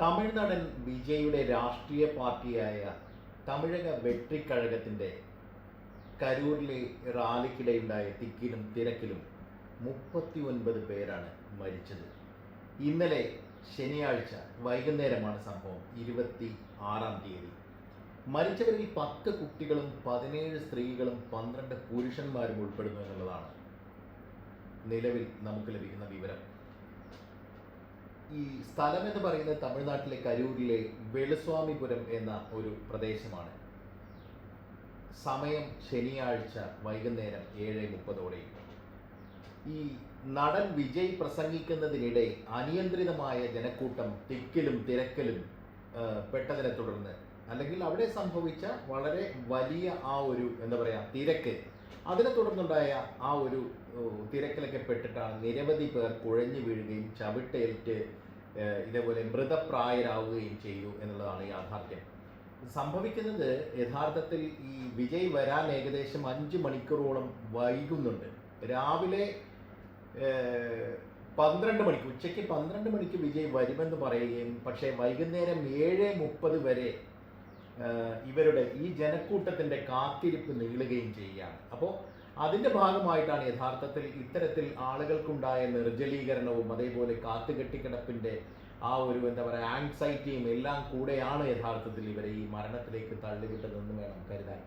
തമിഴ്നാടൻ വിജയുടെ രാഷ്ട്രീയ പാർട്ടിയായ തമിഴക വെട്ടിക്കഴകത്തിന്റെ കരൂരിലെ റാലിക്കിടെയുണ്ടായ തിക്കിലും തിരക്കിലും മുപ്പത്തി ഒൻപത് പേരാണ് മരിച്ചത്. ഇന്നലെ ശനിയാഴ്ച വൈകുന്നേരമാണ് സംഭവം. ഇരുപത്തി ആറാം തീയതി. മരിച്ചവരിൽ പത്ത് കുട്ടികളും പതിനേഴ് സ്ത്രീകളും പന്ത്രണ്ട് പുരുഷന്മാരും ഉൾപ്പെടുന്നു എന്നുള്ളതാണ് നിലവിൽ നമുക്ക് ലഭിക്കുന്ന വിവരം. ഈ സ്ഥലം എന്ന് പറയുന്നത് തമിഴ്നാട്ടിലെ കരൂരിലെ വെളുസ്വാമിപുരം എന്ന ഒരു പ്രദേശമാണ്. സമയം ശനിയാഴ്ച വൈകുന്നേരം ഏഴ് മുപ്പതോടെ. ഈ നടൻ വിജയ് പ്രസംഗിക്കുന്നതിനിടെ അനിയന്ത്രിതമായ ജനക്കൂട്ടം തിക്കിലും തിരക്കിലും പെട്ടതിനെ തുടർന്ന് അല്ലെങ്കിൽ അവിടെ സംഭവിച്ച വളരെ വലിയ ആ ഒരു എന്താ പറയുക തിരക്ക് അതിനെ തുടർന്നുണ്ടായ ആ ഒരു തിരക്കിലൊക്കെ പെട്ടിട്ടാണ് നിരവധി പേർ കുഴഞ്ഞു വീഴുകയും ചവിട്ടേറ്റ് ഇതേപോലെ മൃതപ്രായരാകുകയും ചെയ്തു എന്നുള്ളതാണ് യാഥാർത്ഥ്യം. സംഭവിക്കുന്നത് യഥാർത്ഥത്തിൽ ഈ വിജയ് വരാൻ ഏകദേശം അഞ്ച് മണിക്കൂറോളം വൈകുന്നുണ്ട്. രാവിലെ പന്ത്രണ്ട് മണിക്ക് ഉച്ചയ്ക്ക് പന്ത്രണ്ട് മണിക്ക് വിജയ് വരുമെന്ന് പറയുകയും പക്ഷേ വൈകുന്നേരം ഏഴ് മുപ്പത് വരെ ഇവരുടെ ഈ ജനക്കൂട്ടത്തിന്റെ കാത്തിരിപ്പ് നീളുകയും ചെയ്യുകയാണ്. അപ്പോൾ അതിന്റെ ഭാഗമായിട്ടാണ് യഥാർത്ഥത്തിൽ ഇത്തരത്തിൽ ആളുകൾക്കുണ്ടായ നിർജലീകരണവും അതേപോലെ കാത്തുകെട്ടിക്കിടപ്പിന്റെ ആ ഒരു എന്താ പറയുക ആങ്സൈറ്റിയും എല്ലാം കൂടെയാണ് യഥാർത്ഥത്തിൽ ഇവരെ ഈ മരണത്തിലേക്ക് തള്ളിവിട്ടതെന്ന് വേണം കരുതാൻ.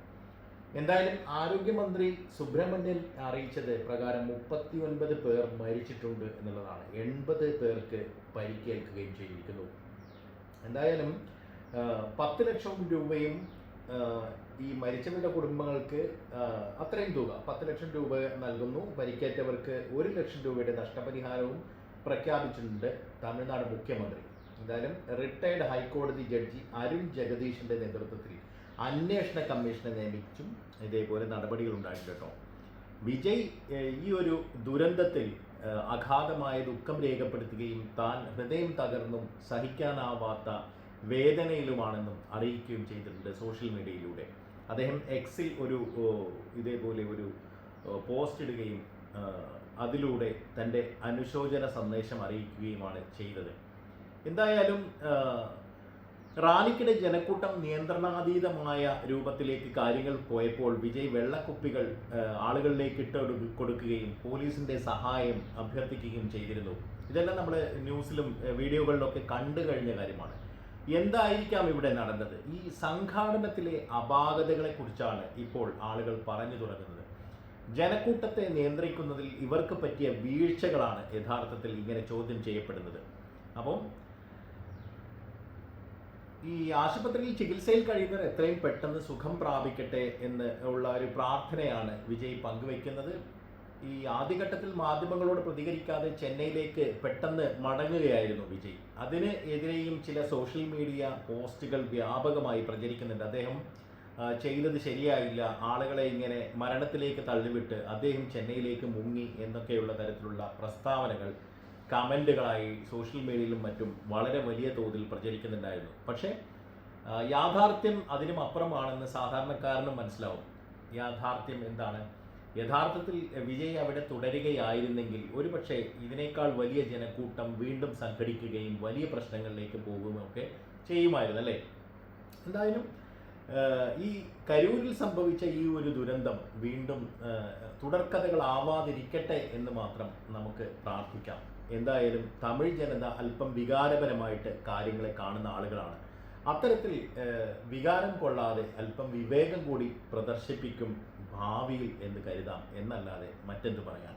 എന്തായാലും ആരോഗ്യമന്ത്രി സുബ്രഹ്മണ്യൻ അറിയിച്ചത് പ്രകാരം മുപ്പത്തി ഒൻപത് പേർ മരിച്ചിട്ടുണ്ട് എന്നുള്ളതാണ്. എൺപത് പേർക്ക് പരിക്കേൽക്കുകയും ചെയ്തിരിക്കുന്നു. എന്തായാലും പത്ത് ലക്ഷം രൂപയും ഈ മരിച്ചവരുടെ കുടുംബങ്ങൾക്ക് അത്രയും തുക. പത്ത് ലക്ഷം രൂപ നൽകുന്നു. പരിക്കേറ്റവർക്ക് ഒരു ലക്ഷം രൂപയുടെ നഷ്ടപരിഹാരവും പ്രഖ്യാപിച്ചിട്ടുണ്ട് തമിഴ്നാട് മുഖ്യമന്ത്രി. എന്തായാലും റിട്ടയർഡ് ഹൈക്കോടതി ജഡ്ജി അരുൺ ജഗദീഷിന്റെ നേതൃത്വത്തിൽ അന്വേഷണ കമ്മീഷനെ നിയമിച്ചും ഇതേപോലെ നടപടികൾ ഉണ്ടായിട്ടുണ്ട് കേട്ടോ. വിജയ് ഈ ഒരു ദുരന്തത്തിൽ അഗാധമായ ദുഃഖം രേഖപ്പെടുത്തുകയും താൻ ഹൃദയം തകർന്നും സഹിക്കാനാവാത്ത വേദനയിലുമാണെന്നും അറിയിക്കുകയും ചെയ്തിട്ടുണ്ട് സോഷ്യൽ മീഡിയയിലൂടെ. അദ്ദേഹം എക്സിൽ ഒരു ഇതേപോലെ ഒരു പോസ്റ്റ് ഇടുകയും അതിലൂടെ തന്റെ അനുശോചന സന്ദേശം അറിയിക്കുകയുമാണ് ചെയ്തത്. എന്തായാലും റാലിക്കിടെ ജനക്കൂട്ടം നിയന്ത്രണാതീതമായ രൂപത്തിലേക്ക് കാര്യങ്ങൾ പോയപ്പോൾ വിജയ് വെള്ളക്കുപ്പികൾ ആളുകളിലേക്ക് ഇട്ട് കൊടു- കൊടുക്കുകയും പോലീസിന്റെ സഹായം അഭ്യർത്ഥിക്കുകയും ചെയ്തിരുന്നു. ഇതെല്ലാം നമ്മൾ ന്യൂസിലും വീഡിയോകളിലൊക്കെ കണ്ടു കഴിഞ്ഞ കാര്യമാണ്. എന്തായിരിക്കാം ഇവിടെ നടന്നത്? ഈ സംഘാടനത്തിലെ അപാകതകളെ കുറിച്ചാണ് ഇപ്പോൾ ആളുകൾ പറഞ്ഞു തുടങ്ങുന്നത്. ജനക്കൂട്ടത്തെ നിയന്ത്രിക്കുന്നതിൽ ഇവർക്ക് പറ്റിയ വീഴ്ചകളാണ് യഥാർത്ഥത്തിൽ ഇങ്ങനെ ചോദ്യം ചെയ്യപ്പെടുന്നത്. അപ്പം ഈ ആശുപത്രിയിൽ ചികിത്സയിൽ കഴിയുന്നവർ എത്രയും പെട്ടെന്ന് സുഖം പ്രാപിക്കട്ടെ എന്ന് ഉള്ള ഒരു പ്രാർത്ഥനയാണ് വിജയ് പങ്കുവെക്കുന്നത് ഈ ആദ്യഘട്ടത്തിൽ മാധ്യമങ്ങളോട് പ്രതികരിക്കാതെ ചെന്നൈയിലേക്ക് പെട്ടെന്ന് മടങ്ങുകയായിരുന്നു വിജയ്. അതിന് എതിരെയും ചില സോഷ്യൽ മീഡിയ പോസ്റ്റുകൾ വ്യാപകമായി പ്രചരിക്കുന്നുണ്ട്. അദ്ദേഹം ചെയ്തത് ശരിയായില്ല. ആളുകളെ ഇങ്ങനെ മരണത്തിലേക്ക് തള്ളിവിട്ട് അദ്ദേഹം ചെന്നൈയിലേക്ക് മുങ്ങി എന്നൊക്കെയുള്ള തരത്തിലുള്ള പ്രസ്താവനകൾ കമന്റുകളായി സോഷ്യൽ മീഡിയയിലും മറ്റും വളരെ വലിയ തോതിൽ പ്രചരിക്കുന്നുണ്ടായിരുന്നു. പക്ഷേ യാഥാർത്ഥ്യം അതിനും അപ്പുറമാണെന്ന് സാധാരണക്കാരനും മനസ്സിലാവും. യാഥാർത്ഥ്യം എന്താണ്? യഥാർത്ഥത്തിൽ വിജയ് അവിടെ തുടരുകയായിരുന്നെങ്കിൽ ഒരുപക്ഷെ ഇതിനേക്കാൾ വലിയ ജനക്കൂട്ടം വീണ്ടും സംഘടിക്കുകയും വലിയ പ്രശ്നങ്ങളിലേക്ക് പോകുകയൊക്കെ ചെയ്യുമായിരുന്നു അല്ലേ? എന്തായാലും ഈ കരൂരിൽ സംഭവിച്ച ഈ ഒരു ദുരന്തം വീണ്ടും തുടർക്കഥകളാവാതിരിക്കട്ടെ എന്ന് മാത്രം നമുക്ക് പ്രാർത്ഥിക്കാം. എന്തായാലും തമിഴ് ജനത അല്പം വികാരപരമായിട്ട് കാര്യങ്ങളെ കാണുന്ന ആളുകളാണ്. അത്തരത്തിൽ വികാരം കൊള്ളാതെ അല്പം വിവേകം കൂടി പ്രദർശിപ്പിക്കും ഭാവിയിൽ എന്ന് കരുതാം എന്നല്ലാതെ മറ്റെന്ത് പറയാൻ